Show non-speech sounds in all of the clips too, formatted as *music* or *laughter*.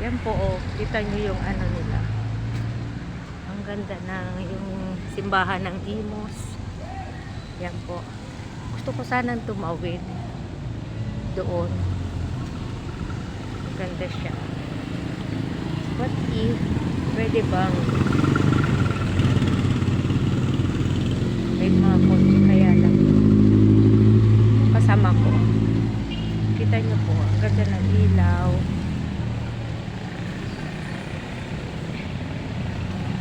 Yan po, oh. Kita nyo yung ano nila. Ang ganda ng yung simbahan ng Imos. Yan po. Gusto ko sanang tumawid doon. Ganda siya. What if pwede bang may mga kotse kaya lang kasama ko. Kita nyo po, ang ganda ng ilaw.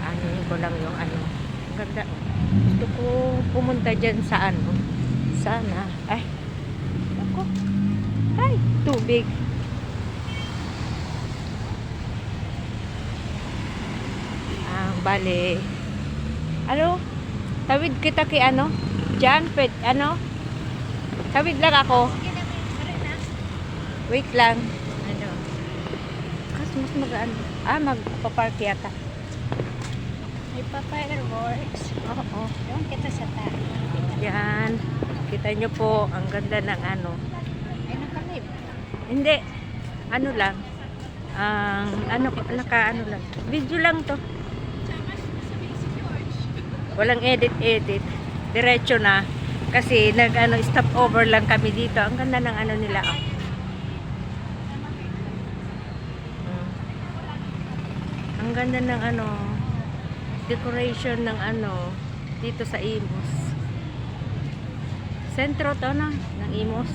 Ano ko lang yung ano. Ganda. Gusto ko pumunta dyan sa ano. Sana. Ay. Ako. Ay, tubig. Ah, bale. Ano? Tawid kita kay ano? Diyan, pwed, ano? Tawid lang ako. Wait lang. Ano? Kasi mas magaan. Ah, magpapark yata. May pa-fireworks. Oo. Doon kita sa taas. Yan. Kita nyo po, ang ganda ng ano. Ay, nakalib. Hindi. Ano lang. Ang ano, naka ano lang. Video lang to. Walang edit-edit. Diretso na. Kasi nag ano, stop over lang kami dito. Ang ganda ng ano nila. Oh. Mm. Ang ganda ng ano decoration ng ano dito sa Imos. Sentro to na ng Imos.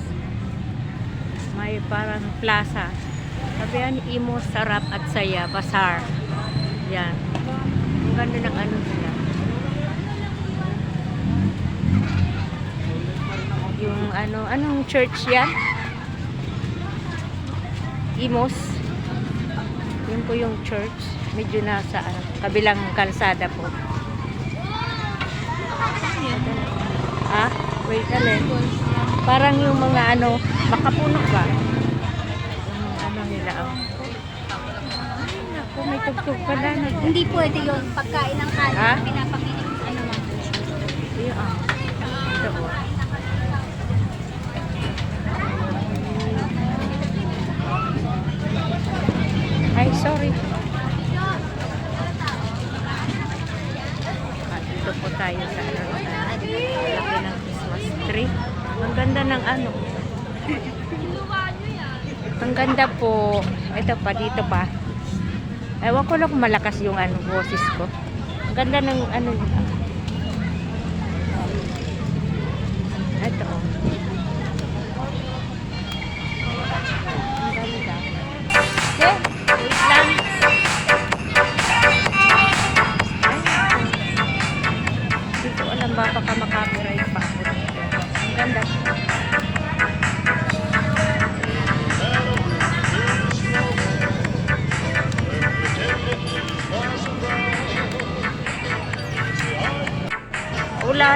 May parang plaza. Sabihan Imos, Sarap at Saya, Bazaar. Yan. Ang ganda ng ano nila. Yung ano, anong church yan? Imos. Yun po yung church. Medyo nasa ano, kabilang kalsada po. Ah, wait alin. Parang yung mga ano, makapuno ba? Yung ano nila. Oh. Ay, naku, may tugtog pala. Nag- Hindi pwede yun. Pagkain ng kanin, Ha? pinapakinig ano man. Yun, ah. Ito po. Ay, sorry. Ah, dito po tayo sa ano, laki ng Tree. Ang ganda ng ano. Ang ganda po. Ito pa, dito pa. Ewan ko lang malakas yung ano, boses ko. Ang ganda ng ano. Ito oh. Ang ganda. Eh,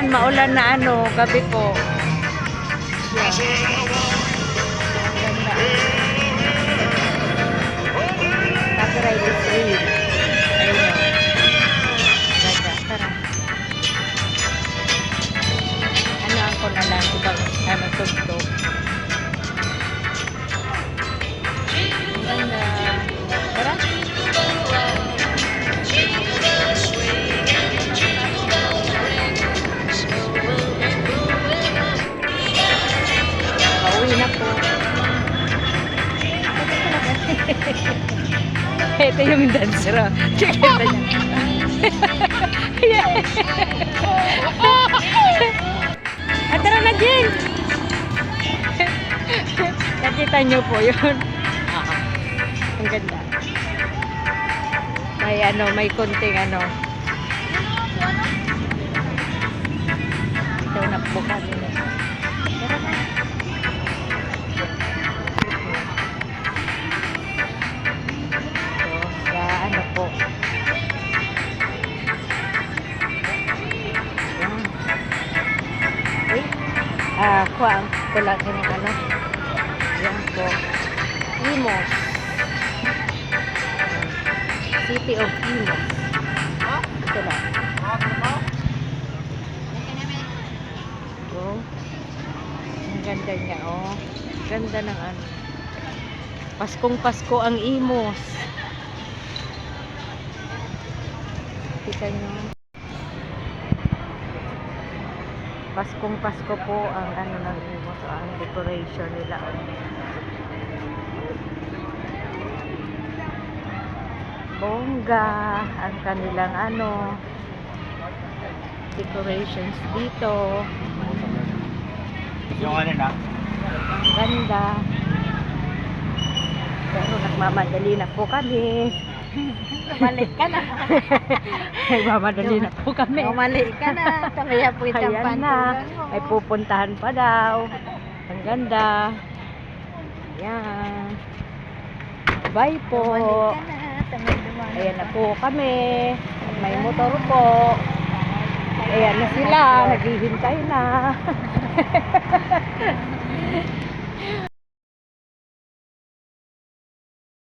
Ulan, maulan na ano, gabi po. Ganda. Copyright is free. *laughs* Ito yung dancer. oh. Kikita niya. At *laughs* tara na, Jen! *laughs* Nakita niyo po yun. Ang ganda. May ano, may konting ano. Ito na po kami. Tara na. kuha ko lang ng ano. Yan po. Imos. City of Imos. Ito na. Oh. Ang ganda niya, oh. Ganda ng ano. Paskong Pasko ang Imos. Kita nyo. Paskong Pasko po ang ano ng Imos, ang decoration nila. Bongga, ang kanilang ano, decorations dito. Yung ano na? Ganda. Pero nagmamadali na po kami. Balik ka na. *laughs* nagmamadali na po kami. Bumalik ka na. Kaya po itang Ayan na. May pupuntahan pa daw. Ang ganda. Ayan. Bye po. Bumalik ka na. Ayan na po kami. At may motor po. Ayan na sila. Naghihintay na. *laughs*